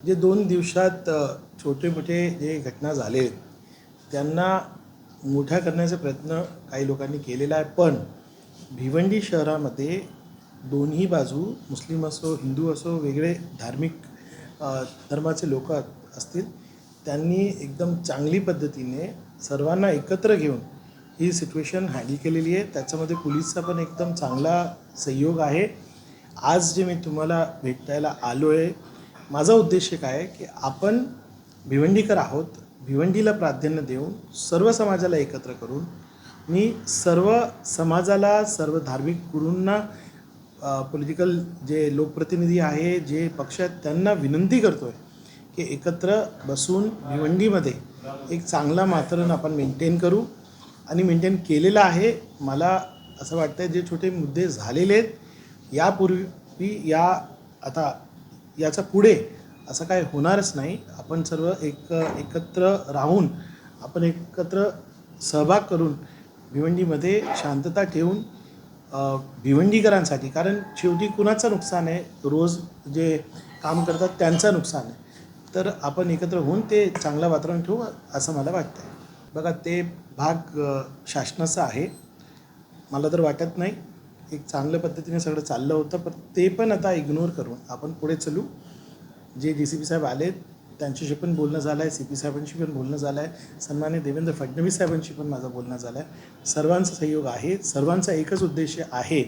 जे दोन दिवसात छोटे मोठे जे घटना झाले त्यांना मोठ्या करण्याचा प्रयत्न काही लोकांनी केलेला आहे. पण भिवंडी शहरामध्ये दोन्ही बाजू मुस्लिम असो हिंदू असो वेगळे धार्मिक धर्माचे लोक असतील त्यांनी एकदम चांगली पद्धतीने सर्वांना एकत्र घेऊन ही सिच्युएशन हँडल केलेली आहे. त्याच्यामध्ये पोलीसचा पण एकदम चांगला सहयोग आहे. आज जे मी तुम्हाला भेटायला आलो आहे माझा उद्देश काय आहे की आपण भिवंडीकर आहोत भिवंडीला प्राधान्य देऊन सर्व समाजाला एकत्र करून मी सर्व समाजाला सर्व धार्मिक गुरूंना पॉलिटिकल जे लोकप्रतिनिधी आहे जे पक्ष आहेत त्यांना विनंती करतो आहे की एकत्र बसून भिवंडीमध्ये एक चांगला मातरण आपण मेंटेन करू. आणि मेंटेन केलेलं आहे. मला असं वाटतं जे छोटे मुद्दे झालेले आहेत यापूर्वी या आता याचा पुढे असं काय होणारच नाही. आपण सर्व एक एकत्र राहून आपण एकत्र सहभाग करून भिवंडीमध्ये शांतता ठेवून भिवंडीकरांसाठी कारण शेवटी कुणाचं नुकसान आहे? रोज जे काम करतात त्यांचं नुकसान आहे. तर आपण एकत्र होऊन ते चांगलं वातावरण ठेवू असं मला वाटतं आहे बघा ते भाग शासनाचा आहे. मला तर वाटत नाही. एक चांगल्या पद्धतीने सगळं चाललं होतं पण ते पण आता इग्नोर करून आपण पुढे चलू. जे डी सी पी साहेब आले त्यांच्याशी पण बोलणं झालं आहे सी पी साहेबांशी पण बोलणं झालं आहे सन्मान्य देवेंद्र फडणवीस साहेबांशी पण माझं बोलणं झालं आहे सर्वांचा सहयोग आहे सर्वांचा एकच उद्देश आहे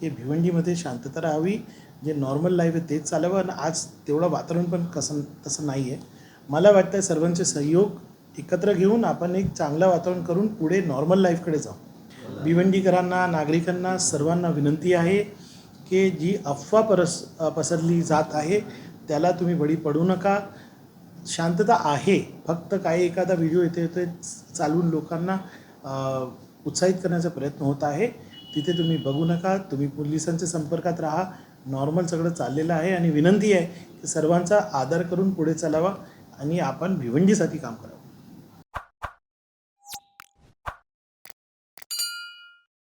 की भिवंडीमध्ये शांतता राहावी जे नॉर्मल लाईफ आहे तेच चालावं आणि आज तेवढं वातावरण पण कसं तसं नाही आहे मला वाटतं सर्वांचे सहयोग एकत्र घेऊन आपण एक चांगलं वातावरण करून पुढे नॉर्मल लाईफकडे जाऊ. भिवंडीकरांना नागरिकांना सर्वांना विनंती आहे की जी अफवा परस पसरली जात आहे त्याला तुम्ही बळी पडू नका. शांतता आहे. फक्त काही एखादा व्हिडिओ येते येते चालवून लोकांना उत्साहित करण्याचा प्रयत्न होत आहे. तिथे तुम्ही बघू नका. तुम्ही पोलिसांच्या संपर्कात राहा. नॉर्मल सगळं चाललेलं आहे आणि विनंती आहे की सर्वांचा आदर करून पुढे चालावा आणि आपण भिवंडीसाठी काम करावं.